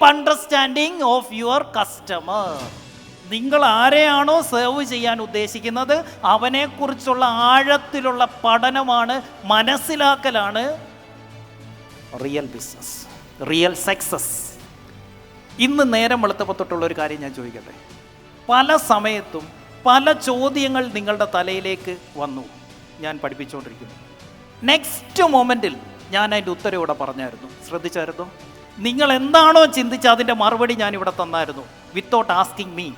Deep understanding of your customer നിങ്ങൾ ആരെയാണോ serve ചെയ്യാൻ ഉദ്ദേശിക്കുന്നത്? അവനെക്കുറിച്ചുള്ള ആഴത്തിലുള്ള പഠനമാണ് മനസ്സിലാക്കലാണ്. റിയൽ ബിസിനസ് റിയൽ സക്സസ് ഇന്ന് നേരം വെളുത്തപ്പോൾ തൊട്ടുള്ള ഒരു കാര്യം ഞാൻ ചോദിക്കട്ടെ? പല സമയത്തും പല ചോദ്യങ്ങൾ നിങ്ങളുടെ തലയിലേക്ക് വന്നു. ഞാൻ പഠിപ്പിച്ചുകൊണ്ടിരിക്കുന്നു. നെക്സ്റ്റ് മൊമെന്റിൽ ഞാൻ അതിന്റെ ഉത്തരം ഇവിടെ പറഞ്ഞായിരുന്നു. ശ്രദ്ധിച്ചായിരുന്നു? നിങ്ങൾ എന്താണോ ചിന്തിച്ച് അതിന്റെ മറുപടി ഞാൻ ഇവിടെ തന്നായിരുന്നു. വിത്തൗട്ട് ആസ്കിങ് മീ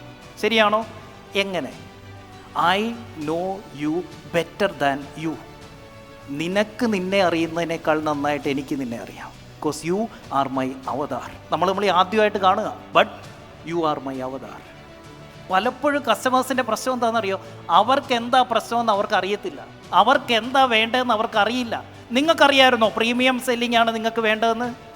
ശരിയാണോ? എങ്ങനെ? I know you better than you നിനക്ക് നിന്നെ അറിയുന്നതിനേക്കാൾ നന്നായിട്ട് എനിക്ക് നിന്നെ അറിയാം. Because you are my avatar. നമ്മൾ നമ്മൾ ആദ്യമായിട്ട് കാണുക. But you are my avatar. പലപ്പോഴും കസ്റ്റമേഴ്സിന്റെ പ്രശ്നം എന്താണെന്നറിയോ? അവർക്ക് എന്താ പ്രശ്നമെന്ന് അവർക്ക് അറിയത്തില്ല അവർക്ക് എന്താ വേണ്ടതെന്ന് അവർക്ക് അറിയില്ല നിങ്ങൾക്കറിയായിരുന്നോ പ്രീമിയം സെല്ലിംഗ് ആണ് നിങ്ങൾക്ക് വേണ്ടതെന്ന്?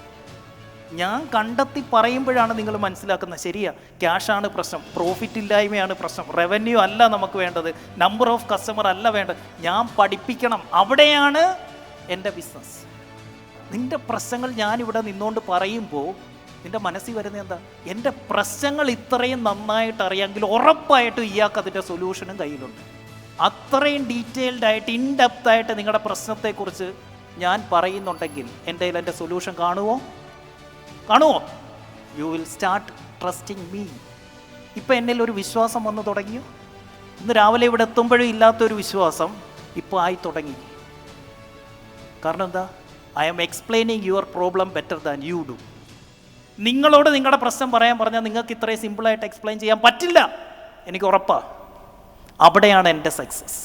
ഞാൻ കണ്ടെത്തി പറയുമ്പോഴാണ് നിങ്ങൾ മനസ്സിലാക്കുന്നത്. ശരിയാ ക്യാഷാണ് പ്രശ്നം പ്രോഫിറ്റ് ഇല്ലായ്മയാണ് പ്രശ്നം റവന്യൂ അല്ല നമുക്ക് വേണ്ടത് നമ്പർ ഓഫ് കസ്റ്റമർ അല്ല വേണ്ടത്. ഞാൻ പഠിപ്പിക്കണം അവിടെയാണ് എന്റെ ബിസിനസ് നിന്റെ പ്രശ്നങ്ങൾ ഞാനിവിടെ നിന്നുകൊണ്ട് പറയുമ്പോൾ നിന്റെ മനസ്സിൽ വരുന്നത് എന്താ? എന്റെ പ്രശ്നങ്ങൾ ഇത്രയും നന്നായിട്ട് അറിയാമെങ്കിൽ ഉറപ്പായിട്ടും ഇയാൾക്ക് അതിന്റെ സൊല്യൂഷനും കയ്യിലുണ്ട്. അത്രയും ഡീറ്റെയിൽഡ് ആയിട്ട് ഇൻ ഡെപ്ത് ആയിട്ട് നിങ്ങളുടെ പ്രശ്നത്തെക്കുറിച്ച് ഞാൻ പറയുന്നുണ്ടെങ്കിൽ എന്റെ എന്റെ സൊല്യൂഷൻ കാണുമോ കാണുമോ? You will start trusting me ഇപ്പം എന്നിൽ ഒരു വിശ്വാസം വന്നു തുടങ്ങിയോ? ഇന്ന് രാവിലെ ഇവിടെ എത്തുമ്പോഴും ഇല്ലാത്തൊരു വിശ്വാസം ഇപ്പോൾ ആയി തുടങ്ങി. കാരണം എന്താ? I am explaining your problem better than you do നിങ്ങളോട് നിങ്ങളുടെ പ്രശ്നം പറയാൻ പറഞ്ഞാൽ നിങ്ങൾക്ക് ഇത്രയും സിമ്പിളായിട്ട് എക്സ്പ്ലെയിൻ ചെയ്യാൻ പറ്റില്ല. എനിക്ക് ഉറപ്പാണ് അവിടെയാണ് എന്റെ സക്സസ്